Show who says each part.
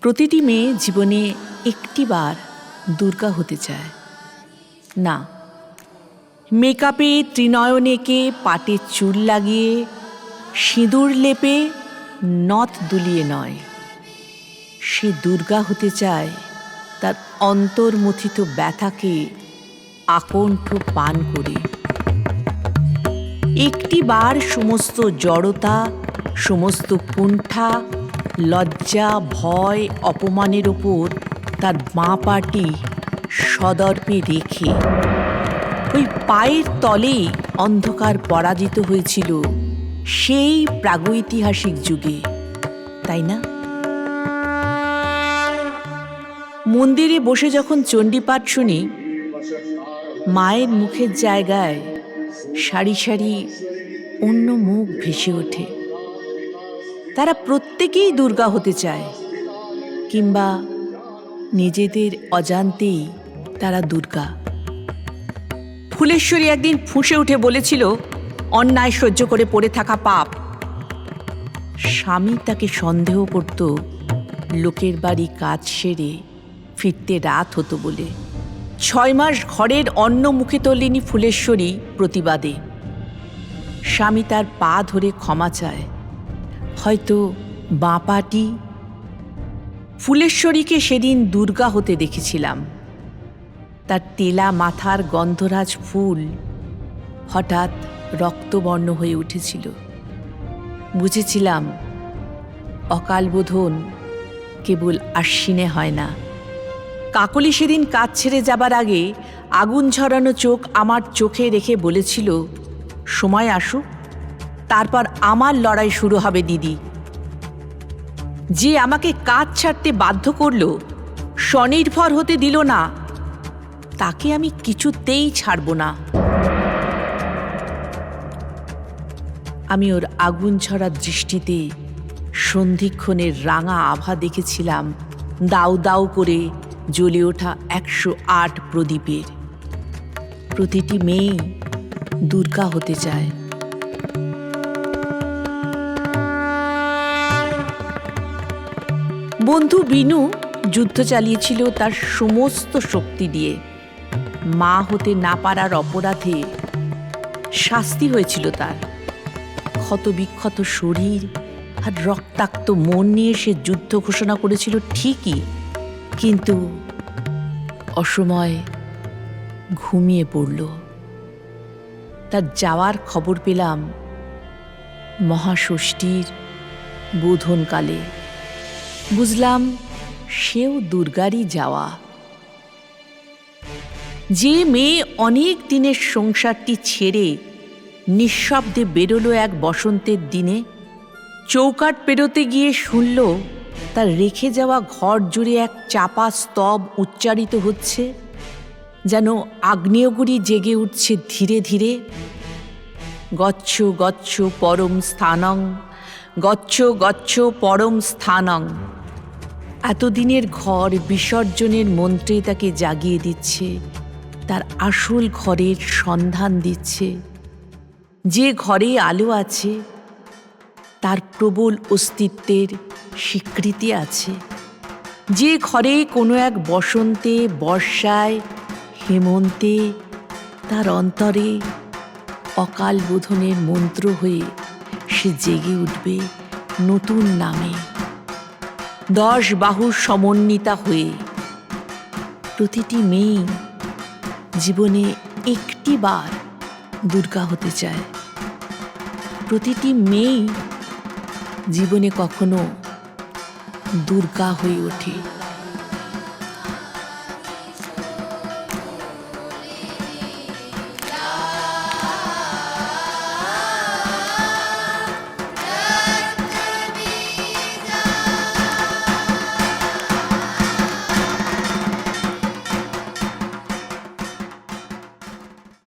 Speaker 1: প্রতিটি মেয়ে জীবনে একটিবার দুর্গা হতে চায়। না, মেকআপে ত্রিনয়ন ত্রিনয়নেকে পাটে চুল লাগিয়ে, সিঁদুর লেপে নথ দুলিয়ে নয়। সে দুর্গা হতে চায় তার অন্তর্মথিত ব্যথাকে আকণ্ঠ পান করে। একটি বার সমস্ত জড়তা, সমস্ত কুণ্ঠা লজ্জা, ভয়, অপমানের ওপর তার বাঁ পাটি সদর্পে রেখে ওই পায়ের তলেই অন্ধকার পরাজিত হয়েছিল সেই প্রাগৈতিহাসিক যুগে, তাই না? মন্দিরে বসে যখন চণ্ডীপাঠ শুনি, মায়ের মুখের জায়গায় সারি সারি অন্য মুখ ভেসে ওঠে। তারা প্রত্যেকেই দুর্গা হতে চায়, কিংবা নিজেদের অজান্তেই তারা দুর্গা। ফুলেশ্বরী একদিন ফুঁসে উঠে বলেছিল, অন্যায় সহ্য করে পড়ে থাকা পাপ। স্বামী তাকে সন্দেহ করত, লোকের বাড়ি কাজ সেরে ফিরতে রাত হতো বলে। ছয় মাস ঘরের অন্ন মুখে তোলেনি ফুলেশ্বরী প্রতিবাদে। স্বামী তার পা ধরে ক্ষমা চায় হয়তো বাঁ পাটি ফুলেশ্বরীকে সেদিন দুর্গা হতে দেখেছিলাম। তার তেলা মাথার গন্ধরাজ ফুল হঠাৎ রক্তবর্ণ হয়ে উঠেছিল। বুঝেছিলাম অকালবোধন কেবল আশ্বিনে হয় না। কাকলি সেদিন কাজ ছেড়ে যাবার আগে আগুন ঝরানো চোখ আমার চোখে রেখে বলেছিল, সময় আসুক। তারপর আমার লড়াই শুরু হবে, দিদি। যে আমাকে কাজ ছাড়তে বাধ্য করল, স্বনির্ভর হতে দিল না, তাকে আমি কিছুতেই ছাড়ব না। আমি ওর আগুন ছড়া দৃষ্টিতে সন্ধিক্ষণের রাঙা আভা দেখেছিলাম, দাউ দাউ করে জ্বলে ওঠা একশো আট প্রদীপের। প্রতিটি মেয়ে দুর্গা হতে চায়। বন্ধু বিনু যুদ্ধ চালিয়েছিল তার সমস্ত শক্তি দিয়ে। মা হতে না পারার অপরাধে শাস্তি হয়েছিল তার। ক্ষত বিক্ষত শরীর আর রক্তাক্ত মন নিয়ে সে যুদ্ধ ঘোষণা করেছিল ঠিকই, কিন্তু অসময় ঘুমিয়ে পড়ল। তার যাওয়ার খবর পেলাম মহাষষ্ঠীর বোধনকালে। বুঝলাম সেও দুর্গারই যাওয়া। যে মেয়ে অনেক দিনের সংসারটি ছেড়ে নিঃশব্দে বেরোলো এক বসন্তের দিনে চৌকাট পেরোতে গিয়ে শুনল তার রেখে যাওয়া ঘর জুড়ে এক চাপা স্তব উচ্চারিত হচ্ছে, যেন আগ্নেয়গুড়ি জেগে উঠছে ধীরে ধীরে। গচ্ছ গচ্ছ, পরম স্থানং, গচ্ছ গচ্ছ, পরম স্থানং। এতদিনের ঘর বিসর্জনের মন্ত্রে তাকে জাগিয়ে দিচ্ছে, তার আসল ঘরের সন্ধান দিচ্ছে। যে ঘরে আলো আছে, তার প্রবল অস্তিত্বের স্বীকৃতি আছে। যে ঘরে কোনো এক বসন্তে, বর্ষায়, হেমন্তে, তার অন্তরে অকাল বোধনের মন্ত্র হয়ে সে জেগে উঠবে নতুন নামে। দশ বাহু সমন্বিতা হয়ে। প্রতিটি মেয়ে জীবনে একটি বার দুর্গা হতে চায়। প্রতিটি মেয়ে জীবনে কখনো দুর্গা হয়ে ওঠে।